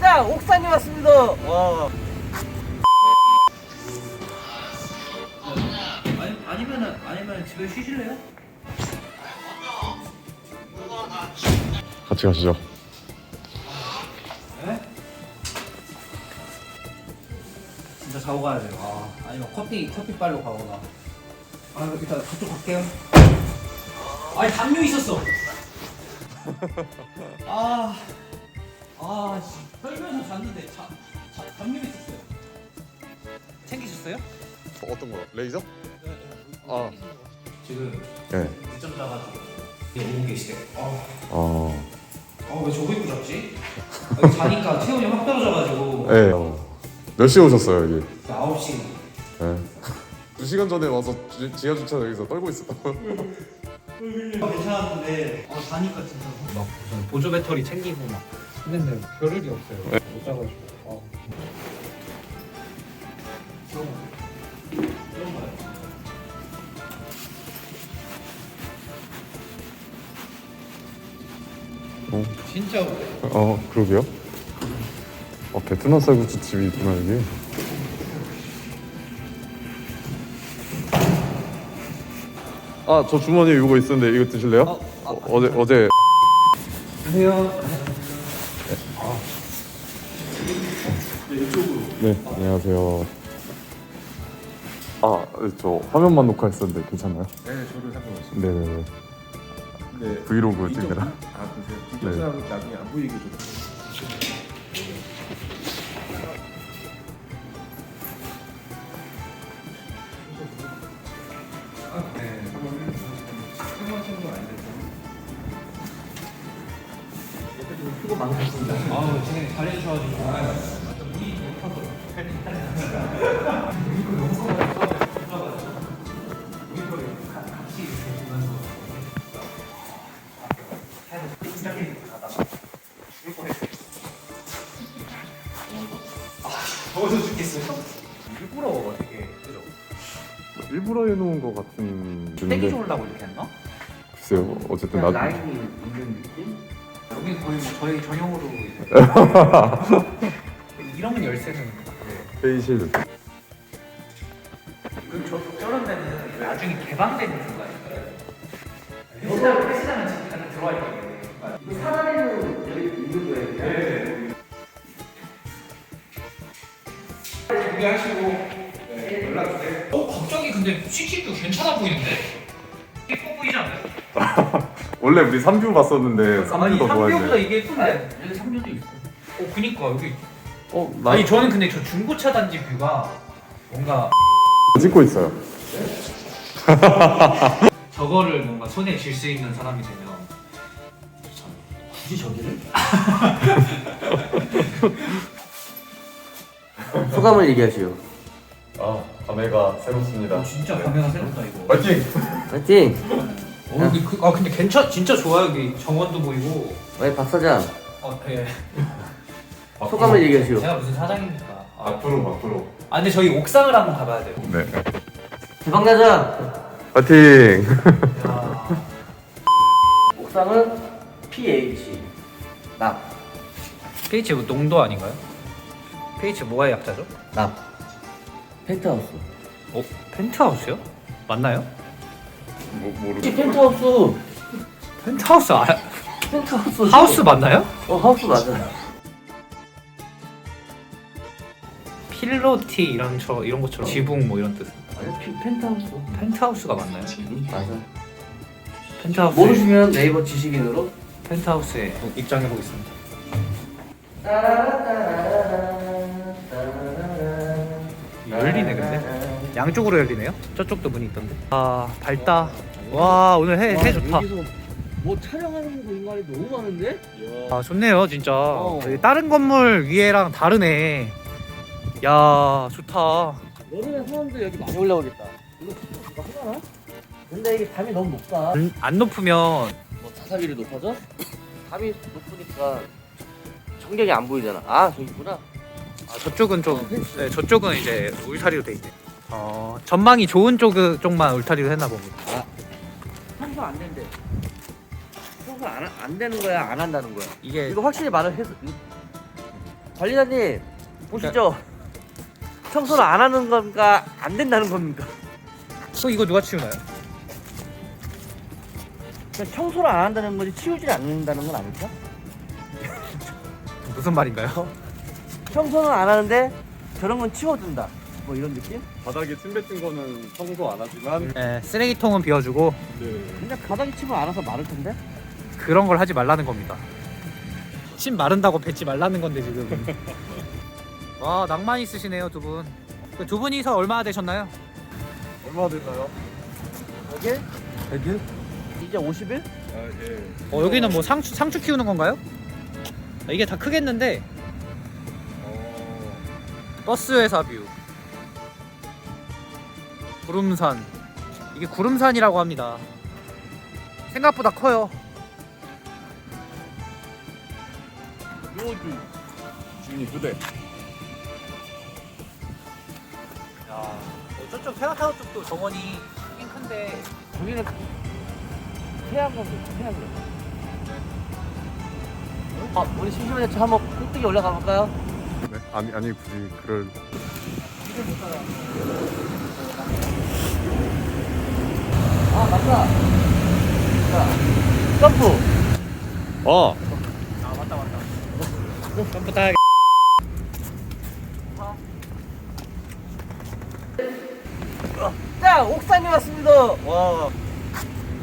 자, 옥상에 왔습니다. 와. 아니, 아니면은 아니면 집에 쉬실래요? 같이 가시죠. 네? 진짜 자고 가야 돼요. 아, 아니면 커피 커피 빨로 가거나. 아, 일단 그쪽 갈게요. 아니 담요 있었어. 아, 아, 씨. 떨면서 잤는데 자, 자, 담요 있었어요. 챙기셨어요? 어떤 거요? 레이저? 아. 지금 네. 늦잠 자가지고 오고 계시대요. 아, 어. 아, 왜 저거 입고 잤지? 아, 자니까 체온이 확 떨어져가지고 네. 어. 몇 시에 오셨어요 여기? 9시 네. 두 시간 전에 와서 지, 지하 주차장에서 떨고 있었다고. 괜찮았는데 아 자니까 진짜 막 무슨 보조 배터리 챙기고 막 했는데 겨를이 없어요 못 자가지고 아. 어. 진짜 어 그러게요. 어 베트남 쌀국수 집이 있구나 여기. 아저 주머니에 이거 있었는데 이거 드실래요? 어, 아, 어, 어제 어제 안녕 하세요 네 안녕하세요. 아저 화면만 녹화했었는데 괜찮나요? 네, 저도 상관없어요. 네네네. 네. 브이로그 이쪽- 찍느라. 아, 보세요. 뒷조사하고 나중에 안 보이게 좀. 아, 네. 사용하시는 건 아니죠? 수고 많으셨습니다 아우 진행 잘해주셔가지고 더워서 죽겠어요 일부러 어떻게 그죠? 일부러 해놓은 것 같은 줄인데 좋으려고 이렇게 했나? 글쎄요 어쨌든 나 라인이 있는 느낌? 여기 거의 뭐 저희 전용으로 이제 이런 열쇠는 네. 페이실 그 저, 저런 데는 나중에 개방되는 순간인가요? 헬스장, 헬스장은 지금 가장 들어와 있거든요. 이거 살아내는 여기 있는 거예요. 네. 준비하시고 네, 연락 주세요. 어, 갑자기 근데 CC도 괜찮아 보이는데? 예뻐 보이지 않아요? 원래 우리 3뷰 봤었는데 3뷰 아니, 더 3뷰보다 좋아했는데 이게 예쁜데? 여기 3뷰도 있어. 어, 그니까 여기. 어? 나 아니, 저는 근데 저 중고차 단지 뷰가 뭔가 찍고 있어요 저거를 뭔가 손에 쥘 수 있는 사람이 되면 굳이 저기를? 소감을 얘기하시오. 아 감회가 새롭습니다 진짜 감회가 새롭다 이거. 파이팅! 파이팅! 어, 근데 그, 아 근데 괜찮 진짜 좋아요 여기 정원도 보이고. 왜 박 사장 어 예. 소감을 얘기하시오. 제가 무슨 사장입니까? 아, 앞으로 앞으로 아 근데 저희 옥상을 한번 가봐야 돼요. 네 대박 나자. 파이팅! 야. 옥상은 pH 납. pH 뭐 농도 아닌가요? pH 뭐가 약자죠? 납. 펜트하우스. 어 펜트하우스요? 맞나요? 뭐, 모르 혹시 펜트하우스. 펜트하우스 아, 펜트하우스. 하우스 맞나요? 어 하우스 맞아. 필로티 이런 저 이런 것처럼 지붕 뭐 이런 뜻. 아니 피- 펜트하우스. 펜트하우스가 맞나요? 응, 맞아. 펜트하우스. 모르시면 네이버 지식인으로. 펜트하우스에 입장해 보겠습니다. 열리네 근데. 양쪽으로 열리네요. 저쪽도 문이 있던데. 아 밝다. 와 오늘 해 해 좋다. 여기서 뭐 촬영하는 공간이 너무 많은데? 아 좋네요 진짜. 어. 다른 건물 위에랑 다르네. 야 좋다. 여름에 사람들 여기 많이 올라오겠다. 이거 진짜 하나? 근데 이게 담이 너무 높다. 안, 안 높으면 뭐 자사비를 높아져? 담이 높으니까 청경이 안 보이잖아. 아 저기 있구나. 아, 저쪽은 좀 네, 저쪽은 이제 울타리로 돼 있네. 어 전망이 좋은 쪽 쪽만 울타리로 했나 봅니다. 청소 안 된대. 청소 안, 안 되는 거야? 안 한다는 거야? 이게 이거 확실히 말을 해서 이- 관리자님 보시죠. 청소를 안 하는 겁니까? 안 된다는 겁니까? 또 이거 누가 치우나요? 그냥 청소를 안 한다는 거지 치우질 않는다는 건 아닐까? 무슨 말인가요? 청소는 안 하는데 저런 건 치워준다. 뭐 이런 느낌? 바닥에 침 뱉은 거는 청소 안 하지만 네, 쓰레기통은 비워주고 네. 그냥 바닥에 치고 알아서 마를 텐데? 그런 걸 하지 말라는 겁니다. 침 마른다고 뱉지 말라는 건데 지금. 와 낭만 있으시네요 두 분. 그두 분이서 얼마나 되셨나요? 얼마 됐나요? 여기? 여기? 이제 50일? 아 예. 어, 여기는 뭐 상추 상추 키우는 건가요? 아, 이게 다 크겠는데 어. 버스 회사 뷰. 구름산. 이게 구름산이라고 합니다. 생각보다 커요. 묘지. 주인이 부대. 야, 어, 저쪽 테라타워 쪽도 정원이 꽤 큰데 저기는 태양광, 태양광. 아, 우리 심심한데 저 한번 꼭대기 올라가 볼까요? 네? 아니 아니 굳이 그럴 아, 맞다. 자, 점프. 어. 아 맞다 맞다. 점프 타야 옥상에 왔습니다. 와,